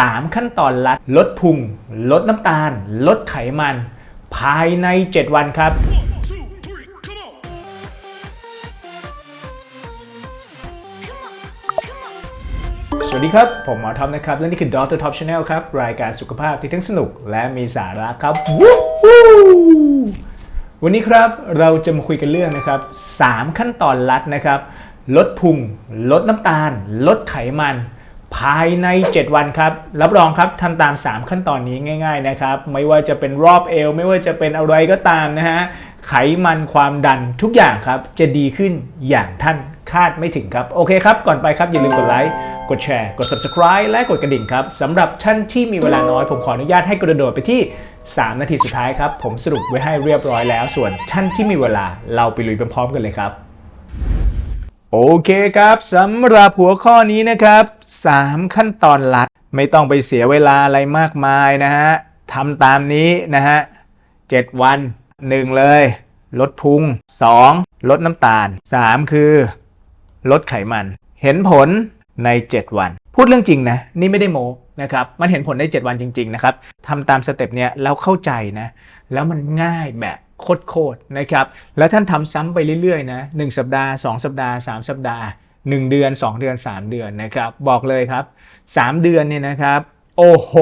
3 ขั้นตอนลัด ลดพุง ลดน้ำตาล ลดไขมัน ภายใน 7 วันครับ two, three, come on. สวัสดีครับ ผมหมอท็อปนะครับ และนี่คือ Doctor Top Channel ครับ รายการสุขภาพที่ทั้งสนุกและมีสาระครับวู้ฮู้วันนี้ครับเราจะมาคุยกันเรื่องนะครับ 3 ขั้นตอนลัดนะครับ ลดพุง ลดน้ำตาล ลดไขมัน ภายใน 7 วันครับ รับรองครับทำตาม 3 ขั้นตอนนี้ง่าย ๆนะครับ ไม่ว่าจะเป็นรอบเอว ไม่ว่าจะเป็นอะไรก็ตามนะฮะ ไขมันความดันทุกอย่างครับ จะดีขึ้นอย่างท่านคาดไม่ถึงครับ โอเคครับ ก่อนไปครับอย่าลืมกดไลค์ กดแชร์ กด subscribe และกดกระดิ่งครับสำหรับท่านที่มีเวลาน้อย ผมขออนุญาตให้กระโดดไปที่ 3 นาทีสุดท้ายครับ ผมสรุปไว้ให้เรียบร้อยแล้ว ส่วนท่านที่มีเวลาเราไปลุยพร้อมๆกันเลยครับ โอเคครับสำหรับหัวข้อนี้นะครับ 3 ขั้นตอนหลัดไม่ต้องไปเสียเวลาอะไรมากมายนะฮะทำตามนี้นะฮะ 7 วัน 1 เลย ลดพุง 2 ลดน้ำตาล 3 คือ ลดไขมัน เห็นผลใน 7 วัน พูดเรื่องจริงนะ นี่ไม่ได้โมนะครับ มันเห็นผลใน 7 วันจริง ๆ นะครับทำตามสเต็ปเนี้ยแล้วเข้าใจนะ แล้วมันง่ายแบบโคตรๆนะครับ แล้วท่านทำซ้ำไปเรื่อยๆนะ 1 สัปดาห์ 2 สัปดาห์ 3 สัปดาห์ 1 เดือน 2 เดือน 3 เดือนนะครับ บอกเลยครับ 3 เดือนเนี่ยนะครับ โอ้โห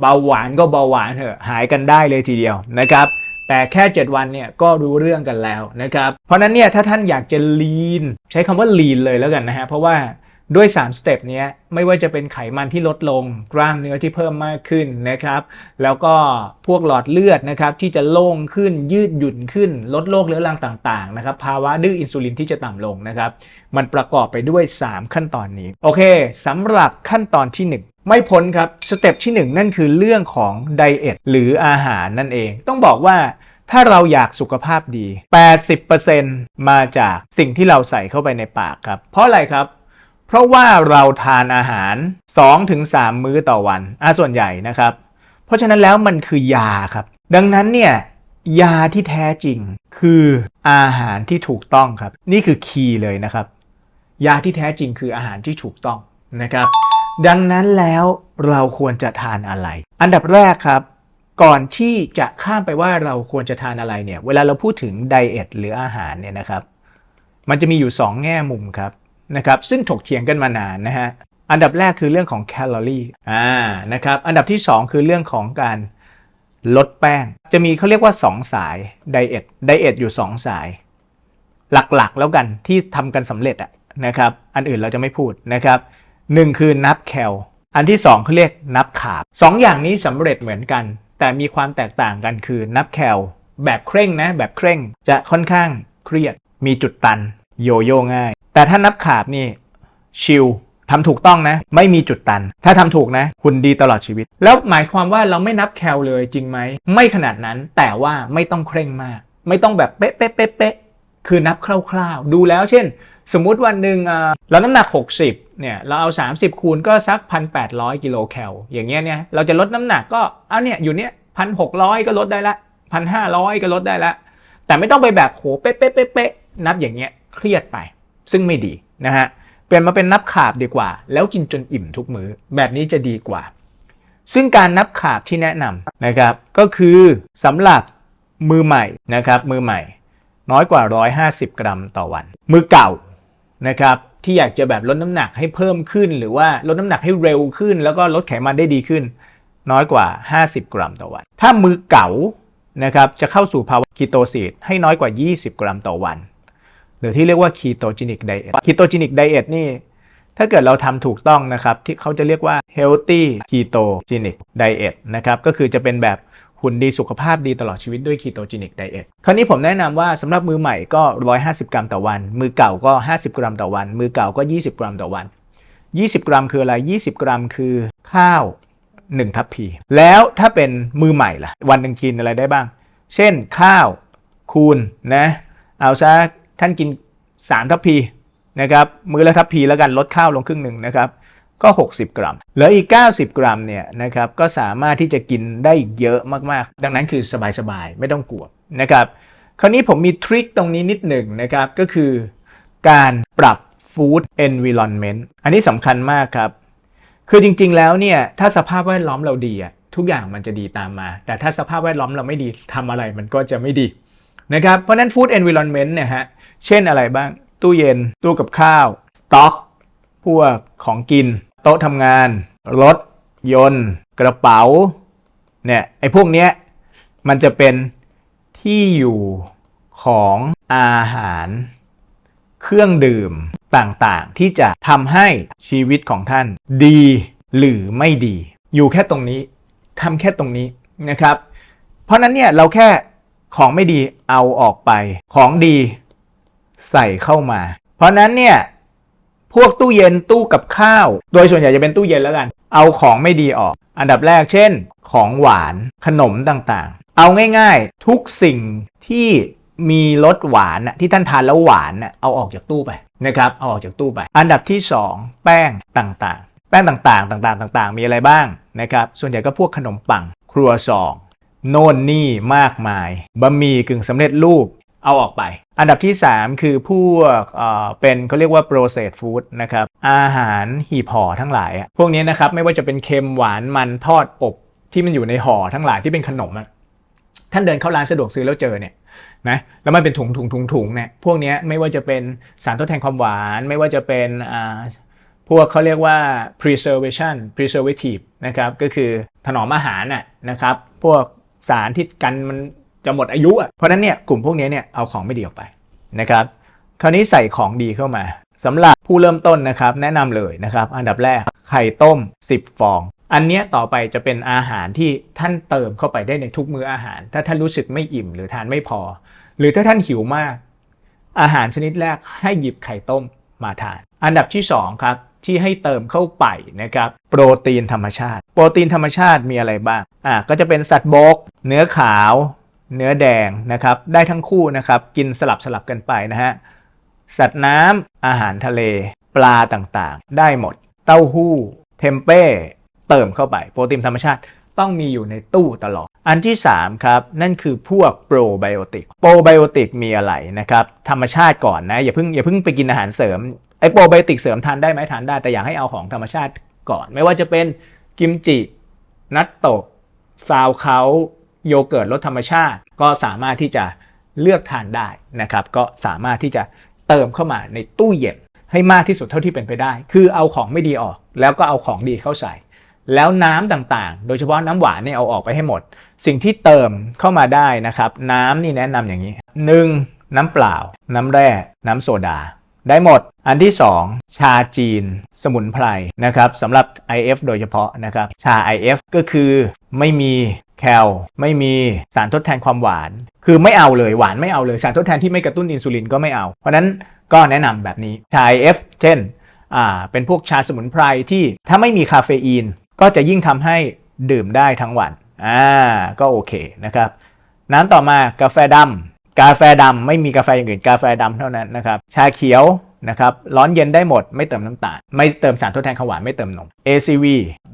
เบาหวานก็เบาหวานเถอะหายกันได้เลยทีเดียวนะครับ แต่แค่ 7 วันเนี่ยก็รู้เรื่องกันแล้วนะครับ เพราะนั้นเนี่ยถ้าท่านอยากจะลีนใช้คำว่าลีนเลยแล้วกันนะฮะเพราะว่า ด้วย3สเต็ปนี้ไม่ว่าจะเป็นไขมันที่ลดลง กล้ามเนื้อที่เพิ่มมากขึ้นนะครับ แล้วก็พวกหลอดเลือดนะครับที่จะโล่งขึ้นยืดหยุ่นขึ้น ลดโรคเรื้อรังต่างๆนะครับภาวะดื้ออินซูลินที่จะต่ำลงนะครับ มันประกอบไปด้วย 3 ขั้นตอนนี้ โอเคสำหรับขั้นตอนที่ 1ไม่พ้นครับสเต็ปที่ 1 นั่นคือเรื่องของไดเอทหรืออาหารนั่นเอง ต้องบอกว่าถ้าเราอยากสุขภาพดี 80%มาจากสิ่งที่เราใส่เข้าไปในปากครับ เพราะอะไรครับ เพราะว่าเราทานอาหาร 2-3 มื้อต่อวันอะส่วนใหญ่นะครับ เพราะฉะนั้นแล้วมันคือยาครับ ดังนั้นเนี่ยยาที่แท้จริงคืออาหารที่ถูกต้องครับ นี่คือคีย์เลยนะครับ ยาที่แท้จริงคืออาหารที่ถูกต้องนะครับ ดังนั้นแล้วเราควรจะทานอะไร อันดับแรกครับ ก่อนที่จะข้ามไปว่าเราควรจะทานอะไรเนี่ย เวลาเราพูดถึงไดเอทหรืออาหารเนี่ยนะครับ มันจะมีอยู่ 2 แง่มุมครับ นะครับซึ่งถกเถียงกันมานานนะฮะอันดับแรกคือเรื่องของแคลอรี่อ่านะครับอันดับที่ 2 คือเรื่องของการลดแป้ง จะมีเขาเรียกว่า 2 สายไดเอทไดเอทอยู่ 2 สาย หลักๆแล้วกันที่ทำกันสำเร็จอะนะครับอันอื่นเราจะไม่พูดนะครับหนึ่งคือนับแคลอันที่2เขาเรียกนับขาบสองอย่างนี้สำเร็จเหมือนกัน แต่มีความแตกต่างกันคือนับแคลแบบเคร่งนะแบบเคร่งจะค่อนข้างเครียด มีจุดตันโยโย่ง่าย แต่ถ้านับขาบนี่ชิลทำถูกต้องนะ ไม่มีจุดตัน ถ้าทำถูกนะ คุณดีตลอดชีวิต แล้วหมายความว่าเราไม่นับแคลเลยจริงไหม ไม่ขนาดนั้นแต่ว่าไม่ต้องเคร่งมาก ไม่ต้องแบบเป๊ะเป๊ะเป๊ะเป๊ะคือนับคร่าวๆ ดูแล้วเช่น สมมุติวันหนึ่งเราน้ำหนัก 60เนี่ยเราเอา 30 คูณก็สัก 1,800 กิโลแคลอย่างเงี้ยเนี่ยเราจะลดน้ำหนักก็เอาเนี่ยอยู่เนี้ยพันหกก็ลดได้ละพันห้าก็ลดได้ละแต่ไม่ต้องไปแบบโหเป๊ะเป๊ะเป๊ะเป๊ะนับอย่างเงี้ยเครียดไป ซึ่งไม่ดีนะฮะเปลี่ยนมาเป็นนับขาบดีกว่า แล้วกินจนอิ่มทุกมือ้อแบบนี้จะดีกว่า ซึ่งการนับขาบที่แนะนำนะครับ ก็คือสำหรับมือใหม่นะครับมือใหม่ น้อยกว่า 150 กรัมต่อวัน มือเก่านะครับที่อยากจะแบบลดน้ำหนักให้เพิ่มขึ้น หรือว่าลดน้ำหนักให้เร็วขึ้น แล้วก็ลดไขมันได้ดีขึ้น น้อยกว่า 50 กรัมต่อวัน ถ้ามือเก่านะครับจะเข้าสู่ภาวะคีโตซิสให้น้อยกว่า 20 กรัมต่อวัน หรือที่เรียกว่า ketogenic diet ketogenic diet นี่ถ้าเกิดเราทำถูกต้องนะครับ ที่เขาจะเรียกว่า healthy ketogenic diet นะครับ ก็คือจะเป็นแบบหุ่นดีสุขภาพดีตลอดชีวิตด้วย ketogenic diet คราวนี้ผมแนะนำว่าสำหรับมือใหม่ก็ 150 กรัมต่อวัน มือเก่าก็ 50 กรัมต่อวัน มือเก่าก็ 20 กรัมต่อวัน 20 กรัมคืออะไร 20 กรัมคือข้าว 1 ทัพพี แล้วถ้าเป็นมือใหม่ล่ะ วันหนึ่งกินอะไรได้บ้าง เช่นข้าวคูณนะ เอาซะ ท่านกิน3ทัพพีนะครับมื้อละทัพพีแล้วกันลดข้าวลงครึ่งหนึ่งนะครับก็ 60 กรัม เหลืออีก 90 กรัมเนี่ยนะครับก็สามารถที่จะกินได้เยอะมากๆ ดังนั้นคือสบายๆ ไม่ต้องกลัวนะครับคราวนี้ผมมีทริคตรงนี้นิดหนึ่งนะครับก็คือการปรับ food environment อันนี้สำคัญมากครับ คือจริงๆแล้วเนี่ยถ้าสภาพแวดล้อมเราดีทุกอย่างมันจะดีตามมา แต่ถ้าสภาพแวดล้อมเราไม่ดีทำอะไรมันก็จะไม่ดี นะครับเพราะนั้น food environment เนี่ยฮะเช่นอะไรบ้าง ตู้เย็น ตู้กับข้าวต็อก พวกของกิน โต๊ะทำงาน รถ ยนต์ กระเป๋าเนี่ยไอ้พวกเนี้ยมันจะเป็นที่อยู่ของอาหาร เครื่องดื่มต่างๆ ที่จะทำให้ชีวิตของท่าน ดีหรือไม่ดี อยู่แค่ตรงนี้ทำแค่ตรงนี้นะครับ เพราะนั้นเนี่ยเราแค่ ของไม่ดีเอาออกไป ของดีใส่เข้ามา เพราะนั้นเนี่ย พวกตู้เย็นตู้กับข้าว โดยส่วนใหญ่จะเป็นตู้เย็นแล้วกัน เอาของไม่ดีออก อันดับแรกเช่น ของหวานขนมต่างๆ เอาง่ายๆ ทุกสิ่งที่มีรสหวานน่ะที่ท่านทานแล้วหวานน่ะเอาออกจากตู้ไปนะครับเอาออกจากตู้ไป อันดับที่ 2 แป้งต่างๆ แป้งต่างๆ ต่างๆ ต่างๆ มีอะไรบ้างนะครับ ส่วนใหญ่ก็พวกขนมปัง ครัวซอง โน่นนี่มากมายบะหมี่กึ่งสำเร็จรูปเอาออกไป อันดับที่ 3 คือพวกเอ่อเป็นเขาเรียกว่า processed food นะครับ อาหารหีบห่อทั้งหลายอะพวกนี้นะครับไม่ว่าจะเป็นเค็มหวานมันทอดอบที่มันอยู่ในห่อทั้งหลายที่เป็นขนมอะท่านเดินเข้าร้านสะดวกซื้อแล้วเจอเนี่ยนะแล้วมันเป็นถุงถุงถุงถุงเนี่ยพวกนี้ไม่ว่าจะเป็นสารทดแทนความหวาน ไม่ว่าจะเป็นอ่าพวกเขาเรียกว่า preservation preservative นะครับก็คือถนอมอาหารน่ะนะครับพวก สารที่กันมันจะหมดอายุอะเพราะนั้นเนี่ยกลุ่มพวกนี้เนี่ยเอาของไม่ดีออกไปนะครับ คราวนี้ใส่ของดีเข้ามาสำหรับผู้เริ่มต้นนะครับ แนะนำเลยนะครับ อันดับแรกไข่ต้ม 10 ฟอง อันเนี้ยต่อไปจะเป็นอาหารที่ท่านเติมเข้าไปได้ในทุกมื้ออาหาร ถ้าท่านรู้สึกไม่อิ่มหรือทานไม่พอ หรือถ้าท่านหิวมาก อาหารชนิดแรกให้หยิบไข่ต้มมาทาน อันดับที่2ครับ ที่ให้เติมเข้าไปนะครับโปรตีนธรรมชาติ โปรตีนธรรมชาติมีอะไรบ้างอะก็จะเป็นสัตว์บก เนื้อขาว เนื้อแดงนะครับได้ทั้งคู่นะครับกินสลับสลับกันไปนะฮะสัตว์น้ำอาหารทะเล ปลาต่างๆ ได้หมด เต้าหู้ เทมเป้ เติมเข้าไป โปรตีนธรรมชาติต้องมีอยู่ในตู้ตลอด อันที่ 3 ครับ นั่นคือพวกโปรไบโอติก โปรไบโอติกมีอะไรนะครับ ธรรมชาติก่อนนะ อย่าเพิ่งอย่าเพิ่งไปกินอาหารเสริม ไอโปรไบโอติกเสริมทานได้ไหมทานได้แต่อยากให้เอาของธรรมชาติก่อน ไม่ว่าจะเป็นกิมจิ นัตโตะซาวเขาโยเกิร์ตรสธรรมชาติ ก็สามารถที่จะเลือกทานได้นะครับ ก็สามารถที่จะเติมเข้ามาในตู้เย็นให้มากที่สุดเท่าที่เป็นไปได้ คือเอาของไม่ดีออก แล้วก็เอาของดีเข้าใส่ แล้วน้ำต่างๆ โดยเฉพาะน้ำหวานเนี่ยเอาออกไปให้หมด สิ่งที่เติมเข้ามาได้นะครับ น้ำนี่แนะนำอย่างนี้ 1. น้ำเปล่า น้ำแร่น้ำโซดา ได้หมด อันที่ 2 ชาจีน สมุนไพรนะครับสำหรับ IF โดยเฉพาะนะครับ ชา IF ก็คือไม่มีแคลไม่มีสารทดแทนความหวาน คือไม่เอาเลยหวานไม่เอาเลยสารทดแทนที่ไม่กระตุ้นอินซูลินก็ไม่เอา เพราะนั้นก็แนะนำแบบนี้ชา IF เช่นอ่าเป็นพวกชาสมุนไพรที่ถ้าไม่มีคาเฟอีน ก็จะยิ่งทำให้ดื่มได้ทั้งวันอ่าก็โอเคนะครับน้ำต่อมากาแฟดำ กาแฟดำไม่มีกาแฟอย่างอื่น กาแฟดำเท่านั้นนะครับชาเขียวนะครับร้อนเย็นได้หมดไม่เติมน้ำตาล ไม่เติมสารทดแทนของหวานไม่เติมนม ACV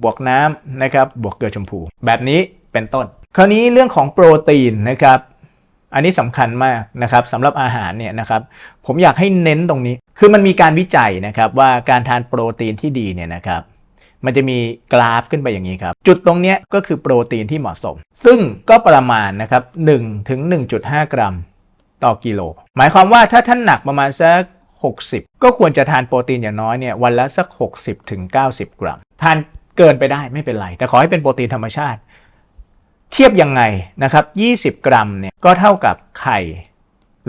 บวกน้ำนะครับบวกเกลือชมพู แบบนี้เป็นต้น คราวนี้เรื่องของโปรตีนนะครับอันนี้สำคัญมากนะครับสำหรับอาหารเนี่ยนะครับผมอยากให้เน้นตรงนี้ คือมันมีการวิจัยนะครับว่าการทานโปรตีนที่ดีเนี่ยนะครับมันจะมีกราฟขึ้นไปอย่างนี้ครับ จุดตรงนี้ก็คือโปรตีนที่เหมาะสม ซึ่งก็ประมาณนะครับ1ถึง1.5 กรัม ต่อกิโล หมายความว่าถ้าท่านหนักประมาณสัก 60 ก็ควรจะทานโปรตีนอย่างน้อยเนี่ยวันละสัก 60ถึง90กรัม ทานเกินไปได้ไม่เป็นไร แต่ขอให้เป็นโปรตีนธรรมชาติ เทียบยังไงนะครับ 20 กรัมเนี่ยก็เท่ากับไข่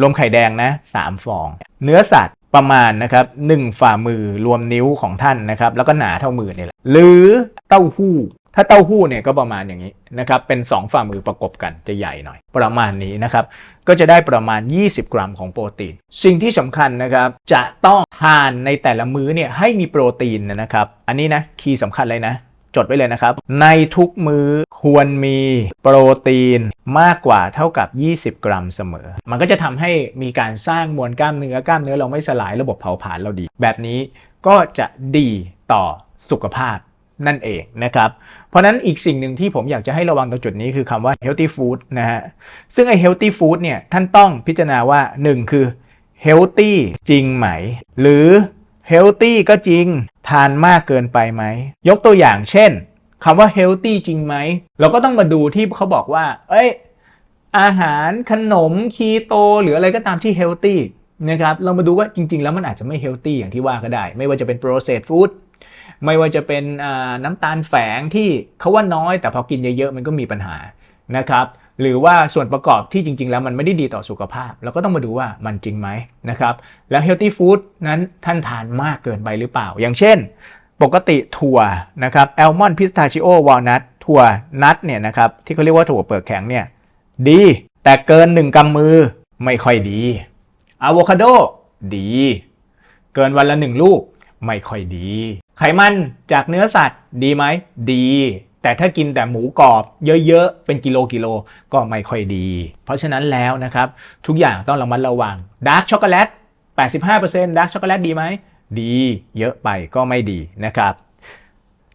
รวมไข่แดงนะ3ฟอง เนื้อสัตว์ประมาณนะครับ1ฝ่ามือรวมนิ้วของท่านนะครับ แล้วก็หนาเท่ามือเนี่ยแหละหรือเต้าหู้ ถ้าเต้าหู้เนี่ยก็ประมาณอย่างนี้นะครับ เป็น 2 ฝ่ามือประกบกันจะใหญ่หน่อย ประมาณนี้นะครับ ก็จะได้ประมาณ 20 กรัมของโปรตีน สิ่งที่สำคัญนะครับ จะต้องทานในแต่ละมื้อเนี่ยให้มีโปรตีนนะครับ อันนี้นะคีย์สำคัญเลยนะ จดไว้เลยนะครับ ในทุกมื้อควรมีโปรตีนมากกว่าเท่ากับ 20 กรัมเสมอ มันก็จะทำให้มีการสร้างมวลกล้ามเนื้อกล้ามเนื้อเราไม่สลายระบบเผาผลาญเราดี แบบนี้ก็จะดีต่อสุขภาพนั่นเองนะครับ ราะนั้นอีกสิ่งหนึ่งที่ผมอยากจะให้ระวังตรงจุดนี้คือคำว่า healthy food นะฮะ ซึ่งไอ้ healthy food เนี่ยท่านต้องพิจารณาว่า 1 คือ healthy จริงไหม หรือ healthy ก็จริงทานมากเกินไปไหม ยกตัวอย่างเช่นคำว่า healthy จริงไหม เราก็ต้องมาดูที่เขาบอกว่า เอ้ย อาหารขนมคีโต หรืออะไรก็ตามที่ healthy นะครับ เรามาดูว่าจริง ๆ แล้วมันอาจจะไม่ healthy อย่างที่ว่าก็ได้ ไม่ว่าจะเป็น processed food ไม่ว่าจะเป็นน้ำตาลแฝงที่เขาว่าน้อย แต่พอกินเยอะๆมันก็มีปัญหานะครับหรือว่าส่วนประกอบที่จริง ๆ แล้วมันไม่ได้ดีต่อสุขภาพ เราก็ต้องมาดูว่ามันจริงไหมนะครับแล้ว healthy food นั้นท่านทานมากเกินไปหรือเปล่า อย่างเช่น ปกติถั่วนะครับแอลมอนด์พิสตาชิโอวอลนัทถั่วนัทเนี่ยนะครับที่เขาเรียกว่าถั่วเปลือกแข็งเนี่ยดี แต่เกิน 1กำมือไม่ค่อยดีอะโวคาโดดี เกินวันละ 1 ลูกไม่ค่อยดี ไขมันจากเนื้อสัตว์ดีไหมดี แต่ถ้ากินแต่หมูกรอบเยอะๆ เป็นกิโลกิโลก็ไม่ค่อยดี เพราะฉะนั้นแล้วนะครับ ทุกอย่างต้องระมัดระวังดาร์กช็อกโกแลต85%ดาร์กช็อกโกแลตดีไหมดีเยอะไปก็ไม่ดีนะครับ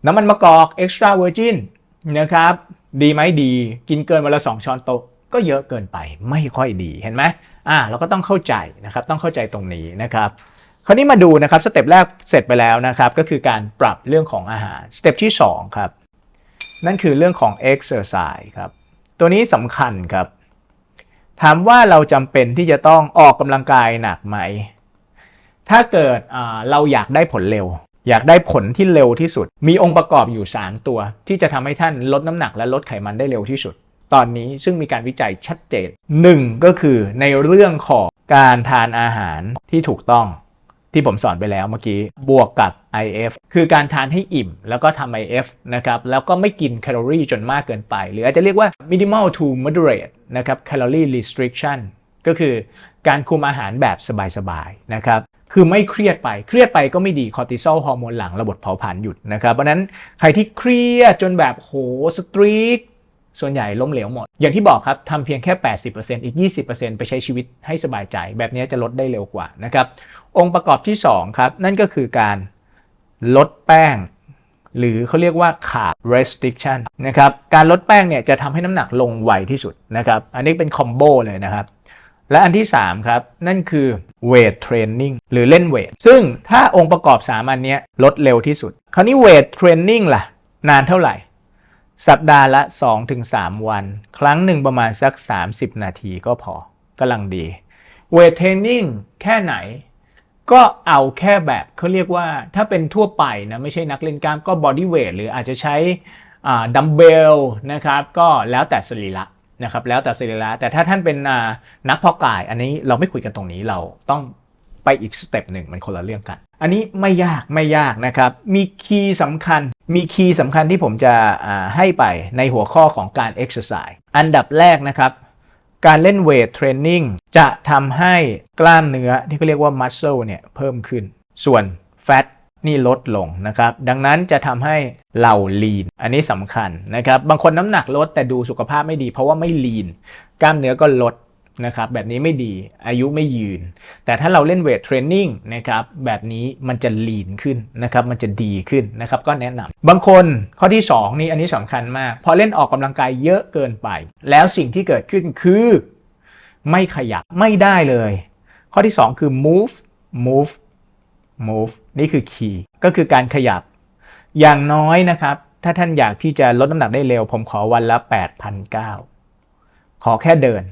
น้ำมันมะกอก extra virgin นะครับดีไหมดีกินเกินวันละ2ช้อนโต๊ะก็เยอะเกินไปไม่ค่อยดีเห็นไหมอ่าเราก็ต้องเข้าใจนะครับต้องเข้าใจตรงนี้นะครับ ราวนี้มาดูนะครับสเต็ปแรกเสร็จไปแล้วนะครับก็คือการปรับเรื่องของอาหารสเต็ปที่2ครับนั่นคือเรื่องของ exercise ครับตัวนี้สำคัญครับ ถามว่าเราจำเป็นที่จะต้องออกกำลังกายหนักไหม ถ้าเกิดเราอยากได้ผลเร็ว อยากได้ผลที่เร็วที่สุด มีองค์ประกอบอยู่ 3 ตัว ที่จะทำให้ท่านลดน้ำหนักและลดไขมันได้เร็วที่สุด ตอนนี้ซึ่งมีการวิจัยชัดเจน 1 ก็คือในเรื่องของการทานอาหารที่ถูกต้อง ที่ผมสอนไปแล้วเมื่อกี้ บวกกับ IF คือการทานให้อิ่มแล้วก็ทำ IF นะครับ แล้วก็ไม่กินแคลอรี่จนมากเกินไป หรืออาจจะเรียกว่า minimal to moderate นะครับ calorie restriction ก็คือการคุมอาหารแบบสบายๆนะครับคือไม่เครียดไป เครียดไปก็ไม่ดี คอร์ติซอลฮอร์โมนหลังระบบเผาผลาญหยุดนะครับ เพราะฉะนั้นใครที่เครียดจนแบบโหสตรีก ส่วนใหญ่ล้มเหลวหมด อย่างที่บอกครับทำเพียงแค่ 80%อีก 20%ไปใช้ชีวิตให้สบายใจ แบบนี้จะลดได้เร็วกว่านะครับ องค์ประกอบที่ 2 ครับ นั่นก็คือการลดแป้ง หรือเขาเรียกว่า carb restriction นะครับ การลดแป้งเนี่ยจะทำให้น้ำหนักลงไวที่สุดนะครับ อันนี้เป็นคอมโบเลยนะครับ และอันที่ 3 ครับ นั่นคือ weight training หรือเล่นเวท ซึ่งถ้าองค์ประกอบ3อันเนี้ยลดเร็วที่สุด คราวนี้ weight training ล่ะ นานเท่าไหร่ สัปดาห์ละ 2-3 วัน ครั้งหนึ่งประมาณสัก 30 นาทีก็พอกำลังดี weight training แค่ไหน ก็เอาแค่แบบเขาเรียกว่าถ้าเป็นทั่วไปนะ ไม่ใช่นักเล่นกล้ามก็ body weight หรืออาจจะใช้ดัมเบลนะครับก็แล้วแต่สรีระนะครับแล้วแต่สรีระแต่ถ้าท่านเป็นนักพาะกาย อันนี้เราไม่คุยกันตรงนี้เราต้อง อีกสเต็ปหนึ่งมันคนละเรื่องกัน อันนี้ไม่ยากไม่ยากนะครับ มีคีย์สำคัญ มีคีย์สำคัญที่ผมจะให้ไปในหัวข้อของการ exercise อันดับแรกนะครับการเล่นเวทเทรนนิ่งจะทำให้กล้ามเนื้อที่เขาเรียกว่า muscle เนี่ยเพิ่มขึ้น ส่วน fat นี่ลดลงนะครับ ดังนั้นจะทำให้เรา lean อันนี้สำคัญนะครับ บางคนน้ำหนักลดแต่ดูสุขภาพไม่ดีเพราะว่าไม่ lean กล้ามเนื้อก็ลด นะครับแบบนี้ไม่ดีอายุไม่ยืน แต่ถ้าเราเล่นเวทเทรนนิ่งนะครับแบบนี้มันจะ lean ขึ้นนะครับมันจะดีขึ้นนะครับก็แนะนำบางคนข้อที่ 2 นี่อันนี้สำคัญมาก พอเล่นออกกำลังกายเยอะเกินไป แล้วสิ่งที่เกิดขึ้นคือ ไม่ขยับไม่ได้เลย ข้อที่ 2 คือ move move move นี่คือ key ก็คือการขยับ อย่างน้อยนะครับ ถ้าท่านอยากที่จะลดน้ำหนักได้เร็ว ผมขอวันละ 8,900 ขอแค่เดิน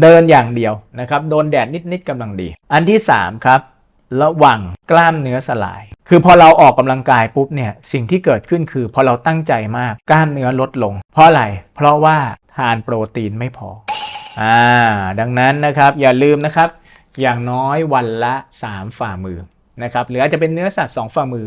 เดินอย่างเดียวนะครับ โดนแดดนิดๆกำลังดี อันที่ 3 ครับ ระวังกล้ามเนื้อสลาย คือพอเราออกกำลังกายปุ๊บเนี่ย สิ่งที่เกิดขึ้นคือพอเราตั้งใจมากกล้ามเนื้อลดลง เพราะอะไร เพราะว่าทานโปรตีนไม่พอ อ่า ดังนั้นนะครับอย่าลืมนะครับ อย่างน้อยวันละ 3 ฝ่ามือนะครับ หรืออาจจะเป็นเนื้อสัตว์ 2 ฝ่ามือ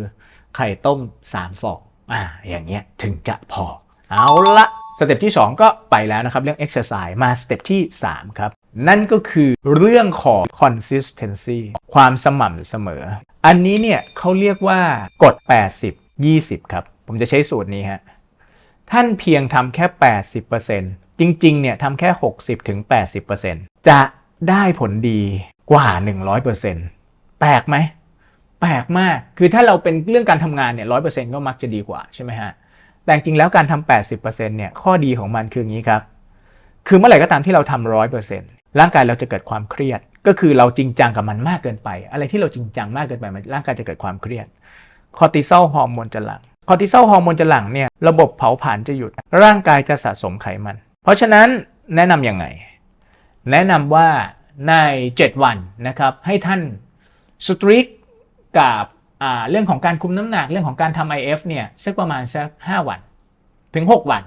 ไข่ต้ม 3 ฟอง อ่า อย่างเงี้ยถึงจะพอ เอาละ สเต็ปที่ 2 ก็ไปแล้วนะครับ เรื่อง exercise มาสเต็ปที่ 3 ครับ นั่นก็คือเรื่องของ consistency ความสม่ำเสมอ อันนี้เนี่ยเขาเรียกว่ากฎ 80 20 ครับ ผมจะใช้สูตรนี้ฮะ ท่านเพียงทำแค่ 80%จริงๆ เนี่ยทำแค่ 60-80%จะได้ผลดีกว่า 100%แปลกไหมแปลกมาก คือถ้าเราเป็นเรื่องการทำงานเนี่ย100%ก็มักจะดีกว่าใช่ไหมฮะ แต่จริงแล้วการทำ80%เนี่ยข้อดีของมันคืออย่างนี้ครับ คือเมื่อไหร่ก็ตามที่เราทำ100%ร่างกายเราจะเกิดความเครียด ก็คือเราจริงจังกับมันมากเกินไป อะไรที่เราจริงจังมากเกินไปมันร่างกายจะเกิดความเครียดคอร์ติซอลฮอร์โมนจะหลั่งคอร์ติซอลฮอร์โมนจะหลั่งเนี่ยระบบเผาผลาญจะหยุด ร่างกายจะสะสมไขมัน เพราะฉะนั้นแนะนำยังไง แนะนำว่าใน 7 วันนะครับให้ท่านสตริกกับ เรื่องของการคุมน้ำหนักเรื่องของการทำ IF เนี่ยสักประมาณสัก5วันถึง 6 วัน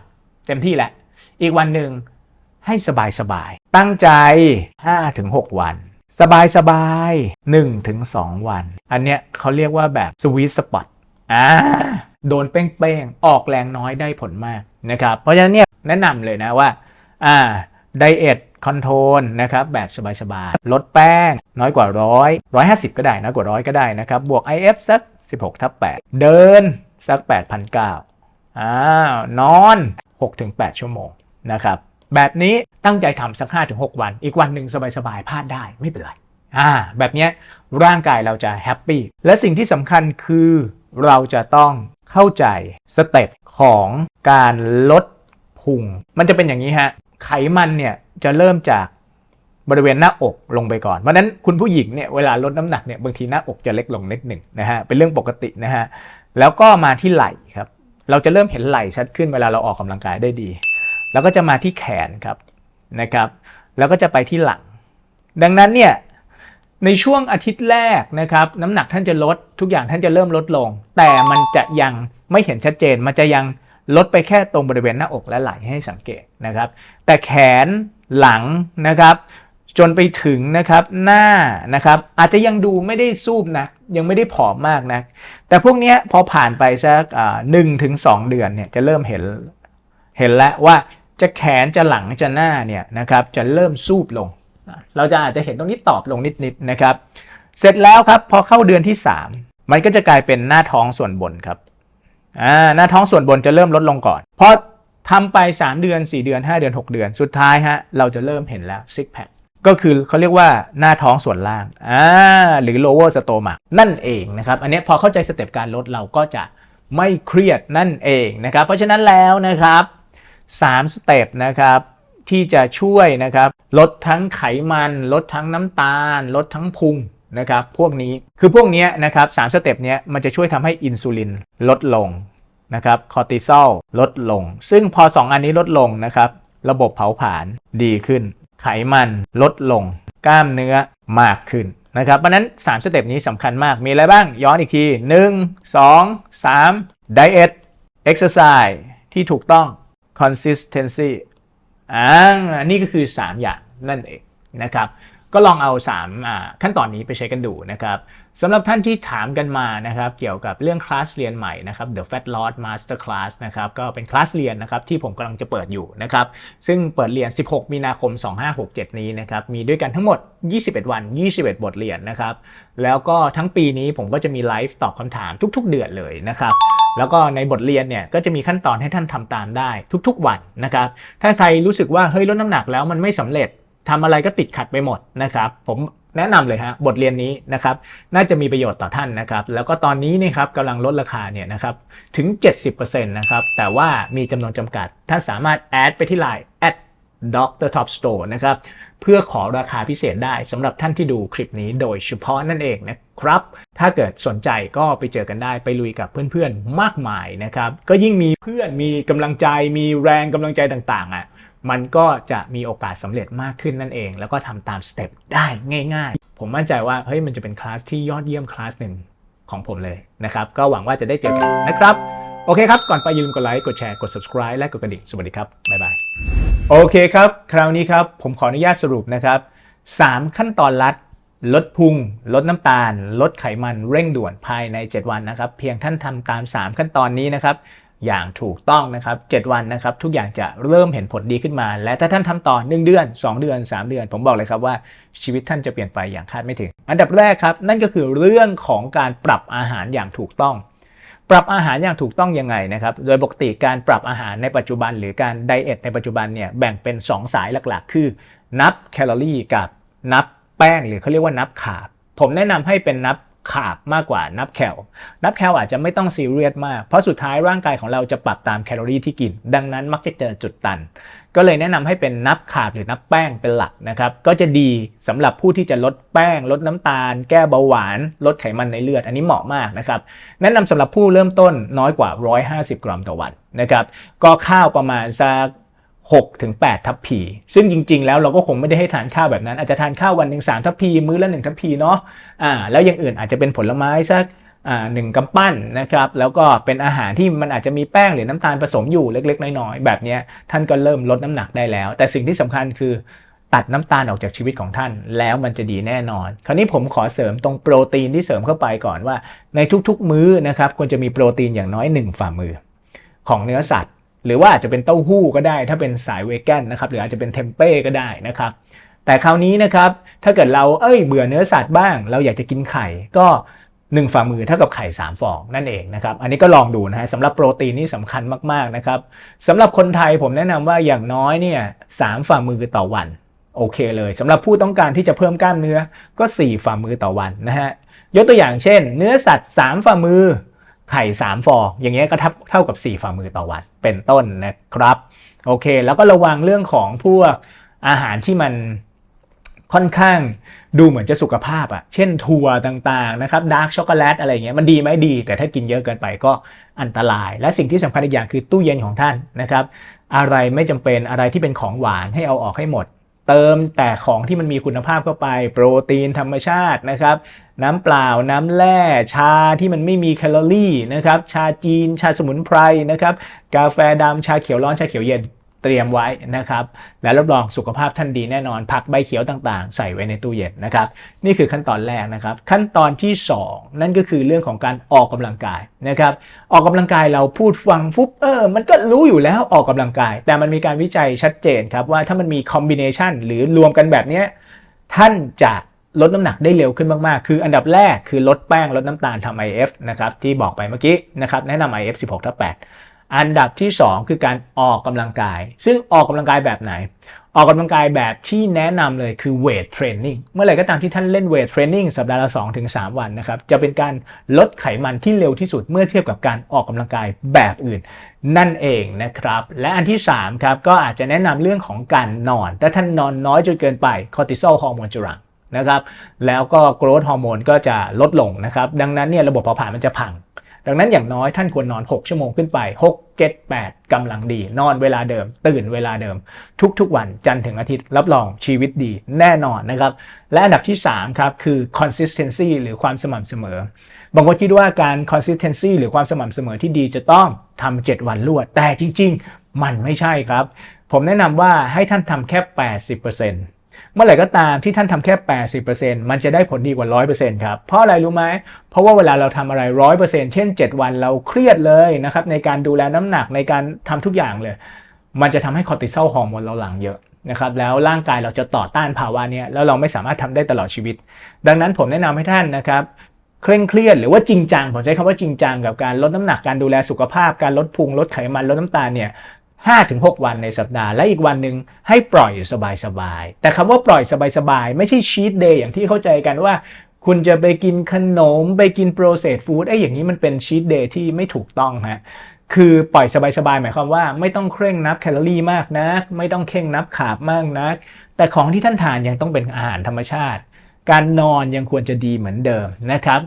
เต็มที่แหละ อีกวันหนึ่งให้สบายสบาย ตั้งใจ 5-6 วัน สบายสบายๆ1-2 วัน อันเนี้ยเขาเรียกว่าแบบสวีทสปอตอ่าโดนเป้งๆ ออกแรงน้อยได้ผลมากนะครับ เพราะฉะนั้นเนี่ยแนะนำเลยนะว่า อ่าไดเอท คอนโทรลนะครับแบบสบายๆ ลดแป้งน้อยกว่าร้อยร้อยห้าสิบก็ได้น้อยกว่าร้อยก็ได้นะครับ บวก IF สัก 16ทับ8เดินสัก 8,900อ้าวนอน 6-8 ชั่วโมงนะครับ แบบนี้ตั้งใจทำสัก 5-6 วัน อีกวันหนึ่งสบายๆพลาดได้ไม่เป็นไรอ่าแบบเนี้ยร่างกายเราจะแฮปปี้และสิ่งที่สำคัญคือเราจะต้องเข้าใจสเต็ปของการลดพุงมันจะเป็นอย่างนี้ฮะ ไขมันเนี่ยจะเริ่มจากบริเวณหน้าอกลงไปก่อน เพราะนั้นคุณผู้หญิงเนี่ยเวลาลดน้ำหนักเนี่ยบางทีหน้าอกจะเล็กลงนิดหนึ่งนะฮะเป็นเรื่องปกตินะฮะแล้วก็มาที่ไหล่ครับ เราจะเริ่มเห็นไหล่ชัดขึ้นเวลาเราออกกำลังกายได้ดี แล้วก็จะมาที่แขนครับนะครับ แล้วก็จะไปที่หลัง ดังนั้นเนี่ยในช่วงอาทิตย์แรกนะครับ น้ำหนักท่านจะลดทุกอย่างท่านจะเริ่มลดลง แต่มันจะยังไม่เห็นชัดเจนมันจะยัง ลดไปแค่ตรงบริเวณหน้าอกและไหล่ให้สังเกตนะครับ แต่แขนหลังนะครับ จนไปถึงนะครับหน้านะครับ อาจจะยังดูไม่ได้ซูบนะยังไม่ได้ผอมมากนะแต่พวกนี้พอผ่านไปสักหนึ่งถึงสองเดือนเนี่ยจะเริ่มเห็นเห็นแล้วว่าจะแขนจะหลังจะหน้าเนี่ยนะครับจะเริ่มซูบลง เราจะอาจจะเห็นตรงนี้ตอบลงนิดๆนะครับ เสร็จแล้วครับพอเข้าเดือนที่ 3 มันก็จะกลายเป็นหน้าท้องส่วนบนครับ อ่าหน้าท้องส่วนบนจะเริ่มลดลงก่อนพอทำไป 3 เดือน 4 เดือน 5 เดือน 6 เดือน สุดท้ายฮะเราจะเริ่มเห็นแล้วซิกแพคก็คือเขาเรียกว่าหน้าท้องส่วนล่างอ่าหรือ lower stomach นั่นเองนะครับ อันนี้พอเข้าใจสเต็ปการลดเราก็จะไม่เครียดนั่นเองนะครับ เพราะฉะนั้นแล้วนะครับ3สเต็ปนะครับที่จะช่วยนะครับ ลดทั้งไขมัน ลดทั้งน้ำตาล ลดทั้งพุง นะครับพวกนี้คือพวกนี้นะครับสามสเต็ปเนี้ยมันจะช่วยทำให้อินซูลินลดลงนะครับคอร์ติซอลลดลง ซึ่งพอ 2 อันนี้ลดลงนะครับ ระบบเผาผลาญดีขึ้น ไขมันลดลง กล้ามเนื้อมากขึ้นนะครับเพราะฉะนั้น 3 สเต็ปนี้สำคัญมากมีอะไรบ้างย้อนอีกที 1 2 3 diet exercise ที่ถูกต้อง consistency อ่านี่ก็คือ 3 อย่างนั่นเองนะครับ ก็ลองเอา3าขั้นตอนนี้ไปใช้กันดูนะครับสำหรับท่านที่ถามกันมานะครับเกี่ยวกับเรื่องคลาสเรียนใหม่นะครับ The Fat Loss Master Class นะครับก็เป็นคลาสเรียนนะครับที่ผมกำลังจะเปิดอยู่นะครับซึ่งเปิดเรียน 16 มีนาคม 2567 นี้นะครับมีด้วยกันทั้งหมด 21 วัน 21 บทเรียนนะครับแล้วก็ทั้งปีนี้ผมก็จะมีไลฟ์ตอบคำถามทุก ๆ เดือนเลยนะครับแล้วก็ในบทเรียนเนี่ยก็จะมีขั้นตอนให้ท่านทำตามได้ทุกๆวันนะครับ ถ้าใครรู้สึกว่าเฮ้ยลดน้ำหนักแล้วมันไม่สำเร็จ ทำอะไรก็ติดขัดไปหมดนะครับ ผมแนะนำเลยฮะบทเรียนนี้นะครับ น่าจะมีประโยชน์ต่อท่านนะครับ แล้วก็ตอนนี้นี่ครับกำลังลดราคาเนี่ยนะครับถึง 70%นะครับ แต่ว่ามีจำนวนจำกัด ท่านสามารถแอดไปที่ไลน์ at Dr. Top Store นะครับ เพื่อขอราคาพิเศษได้สำหรับท่านที่ดูคลิปนี้โดยเฉพาะนั่นเองนะครับ ถ้าเกิดสนใจก็ไปเจอกันได้ไปลุยกับเพื่อนๆ มากมายนะครับ ก็ยิ่งมีเพื่อนมีกำลังใจมีแรงกำลังใจต่างๆอะ มันก็จะมีโอกาสสำเร็จมากขึ้นนั่นเอง แล้วก็ทำตามสเต็ปได้ง่าย ๆ ผมมั่นใจว่าเฮ้ยมันจะเป็นคลาสที่ยอดเยี่ยมคลาสหนึ่งของผมเลยนะครับ ก็หวังว่าจะได้เจอกันนะครับ โอเคครับ ก่อนไปยืมกดไลค์ กดแชร์ กด subscribe และกดกระดิ่ง สวัสดีครับ บ๊ายบาย โอเคครับ คราวนี้ครับ ผมขออนุญาตสรุปนะครับ 3 ขั้นตอนลัด ลดพุง ลดน้ำตาล ลดไขมัน เร่งด่วนภายใน 7 วันนะครับ เพียงท่านทำตาม 3 ขั้นตอนนี้นะครับ อย่างถูกต้องนะครับ 7 วันนะครับ ทุกอย่างจะเริ่มเห็นผลดีขึ้นมา และถ้าท่านทำต่อ 1 เดือน 2 เดือน 3 เดือน ผมบอกเลยครับว่าชีวิตท่านจะเปลี่ยนไปอย่างคาดไม่ถึง อันดับแรกครับ นั่นก็คือเรื่องของการปรับอาหารอย่างถูกต้อง ปรับอาหารอย่างถูกต้องยังไงนะครับ โดยปกติการปรับอาหารในปัจจุบัน หรือการไดเอทในปัจจุบันเนี่ยแบ่งเป็น 2 สายหลักๆ คือ นับแคลอรี่กับนับแป้งหรือเขาเรียกว่านับคาบผมแนะนำให้เป็นนับ ขาบมากกว่านับแคล นับแคลอาจจะไม่ต้องซีเรียสมาก เพราะสุดท้ายร่างกายของเราจะปรับตามแคลอรี่ที่กิน ดังนั้นมักจะเจอจุดตัน ก็เลยแนะนำให้เป็นนับขาบหรือนับแป้งเป็นหลักนะครับ ก็จะดีสำหรับผู้ที่จะลดแป้ง ลดน้ำตาล แก้เบาหวาน ลดไขมันในเลือด อันนี้เหมาะมากนะครับ แนะนำสำหรับผู้เริ่มต้นน้อยกว่า 150 กรัมต่อวันนะครับ ก็ข้าวประมาณสัก 6ถึง8ทัพพีซึ่งจริง ๆ แล้วเราก็คงไม่ได้ให้ทานข้าวแบบนั้น อาจจะทานข้าววันหนึ่ง3ทัพพีมื้อละ1ทัพพีเนาะอ่าแล้วอย่างอื่นอาจจะเป็นผลไม้สักอ่าหนึ่งกำปั้นนะครับ แล้วก็เป็นอาหารที่มันอาจจะมีแป้งหรือน้ำตาลผสมอยู่เล็ก ๆ น้อยๆแบบนี้ท่านก็เริ่มลดน้ำหนักได้แล้ว แต่สิ่งที่สำคัญคือตัดน้ำตาลออกจากชีวิตของท่านแล้วมันจะดีแน่นอน คราวนี้ผมขอเสริมตรงโปรตีนที่เสริมเข้าไปก่อนว่า ในทุกๆ มื้อนะครับควรจะมีโปรตีนอย่างน้อย 1 ฝ่ามือ ของเนื้อสัตว์ หรือว่าอาจจะเป็นเต้าหู้ก็ได้ ถ้าเป็นสายเวแกนนะครับหรืออาจจะเป็นเทมเป้ก็ได้นะครับแต่คราวนี้นะครับถ้าเกิดเราเอ้ยเบื่อเนื้อสัตว์บ้าง เราอยากจะกินไข่ก็1ฝ่ามือเท่ากับไข่ 3 ฟองนั่นเองนะครับ อันนี้ก็ลองดูนะฮะสำหรับโปรตีนนี่สำคัญมาก ๆ นะครับสำหรับคนไทยผมแนะนำว่าอย่างน้อยเนี่ยสามฝ่ามือต่อวัน โอเคเลยสำหรับผู้ต้องการที่จะเพิ่มกล้ามเนื้อก็ 4 ฝ่ามือต่อวันนะฮะยกตัวอย่างเช่น เนื้อสัตว์ 3 ฝ่ามือ ไข่3ฟองอย่างเงี้ยก็เท่าเท่ากับ 4 ฝ่ามือต่อวันเป็นต้นนะครับโอเค แล้วก็ระวังเรื่องของพวกอาหารที่มันค่อนข้างดูเหมือนจะสุขภาพอะ่ะเช่นถั่วต่างๆนะครับดาร์กช็อกโกแลตอะไรเงี้ยมันดีไหมดี แต่ถ้ากินเยอะเกินไปก็อันตราย และสิ่งที่สำคัญอีกอย่างคือตู้เย็นของท่านนะครับ อะไรไม่จำเป็นอะไรที่เป็นของหวานให้เอาออกให้หมด เติมแต่ของที่มันมีคุณภาพเข้าไป โปรตีนธรรมชาตินะครับ น้ำเปล่า น้ำแร่ ชาที่มันไม่มีแคลอรี่นะครับ ชาจีน ชาสมุนไพรนะครับ กาแฟดำชาเขียวร้อน ชาเขียวเย็น เตรียมไว้นะครับ และรับรองสุขภาพท่านดีแน่นอน ผักใบเขียวต่างๆ ใส่ไว้ในตู้เย็นนะครับ นี่คือขั้นตอนแรกนะครับ ขั้นตอนที่ 2 นั่นก็คือเรื่องของการออกกำลังกายนะครับ ออกกำลังกายเราพูดฟังฟุบเออ มันก็รู้อยู่แล้วออกกำลังกาย แต่มันมีการวิจัยชัดเจนครับว่าถ้ามันมีคอมบิเนชันหรือรวมกันแบบนี้ท่านจะ ลดน้ำหนักได้เร็วขึ้นมาก ๆ คืออันดับแรกคือลดแป้งลดน้ำตาลทำ IF นะครับที่บอกไปเมื่อกี้นะครับแนะนำ IF 16ทับ8อันดับที่ 2 คือการออกกำลังกาย ซึ่งออกกำลังกายแบบไหน ออกกำลังกายแบบที่แนะนำเลยคือเวทเทรนนิ่งเมื่อไหร่ก็ตามที่ท่านเล่นเวทเทรนนิ่งสัปดาห์ละ2-3วันนะครับจะเป็นการลดไขมันที่เร็วที่สุดเมื่อเทียบกับการออกกำลังกายแบบอื่น นั่นเองนะครับ และอันที่3ครับก็อาจจะแนะนำเรื่องของการนอนถ้าท่านนอนน้อยจนเกินไปคอร์ติซอลฮอร์โมนจะหลั่ง นะครับ แล้วก็โกรทฮอร์โมนก็จะลดลงนะครับ ดังนั้นเนี่ยระบบเผาผลาญมันจะพัง ดังนั้นอย่างน้อยท่านควรนอน 6 ชั่วโมงขึ้นไป 6 7 8กำลังดี นอนเวลาเดิม ตื่นเวลาเดิม ทุกๆวันจันทร์ถึงอาทิตย์รับรองชีวิตดีแน่นอนนะครับ และอันดับที่ 3 ครับ คือ consistency หรือความสม่ำเสมอ บางคนคิดว่าการ consistency หรือความสม่ำเสมอที่ดีจะต้องทำ7วันรวด แต่จริง ๆ มันไม่ใช่ครับ ผมแนะนำว่าให้ท่านทำแค่ 80% เมื่อไหร่ก็ตามที่ท่านทำแค่ 80%มันจะได้ผลดีกว่า 100%ครับ เพราะอะไรรู้ไหม เพราะว่าเวลาเราทำอะไร 100%เช่น 7 วันเราเครียดเลยนะครับในการดูแลน้ำหนักในการทำทุกอย่างเลย มันจะทำให้คอร์ติซอลฮอร์โมนเราหลังเยอะนะครับแล้วร่างกายเราจะต่อต้านภาวะนี้แล้วเราไม่สามารถทำได้ตลอดชีวิต ดังนั้นผมแนะนำให้ท่านนะครับเคร่งเครียดหรือว่าจริงจังผมใช้คำว่าจริงจังกับการลดน้ำหนักการดูแลสุขภาพ การลดพุงลดไขมันลดน้ำตาลเนี่ย ห้าถึงหกวันในสัปดาห์และอีกวันหนึ่งให้ปล่อยสบายๆแต่คำว่าปล่อยสบายๆไม่ใช่ชีตเดย์อย่างที่เข้าใจกันว่า คุณจะไปกินขนม ไปกินโปรเซสฟู้ดไอ้อย่างนี้มันเป็นชีตเดย์ที่ไม่ถูกต้องฮะคือปล่อยสบายๆ หมายความว่าไม่ต้องเคร่งนับแคลอรี่มากนัก ไม่ต้องเคร่งนับขาบมากนัก แต่ของที่ท่านทานยังต้องเป็นอาหารธรรมชาติ การนอนยังควรจะดีเหมือนเดิมนะครับ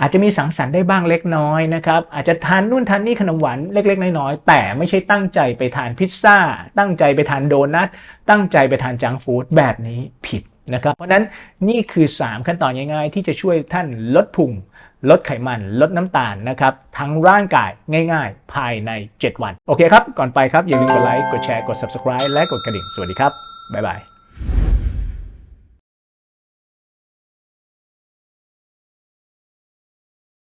อาจจะมีสังสรรค์ได้บ้างเล็กน้อยนะครับ อาจจะทานนู่นทานนี่ขนมหวานเล็ก ๆ น้อยๆแต่ไม่ใช่ตั้งใจไปทานพิซซ่า ตั้งใจไปทานโดนัท ตั้งใจไปทานจังฟู้ดแบบนี้ผิดนะครับ เพราะฉะนั้นนี่คือ 3 ขั้นตอนง่ายๆ ที่จะช่วยท่านลดพุง ลดไขมัน ลดน้ำตาลนะครับ ทั้งร่างกายง่ายๆ ภายใน 7 วัน โอเคครับ ก่อนไปครับ อย่าลืมกดไลค์ กดแชร์ กด subscribe และกดกระดิ่ง สวัสดีครับ บ๊ายบาย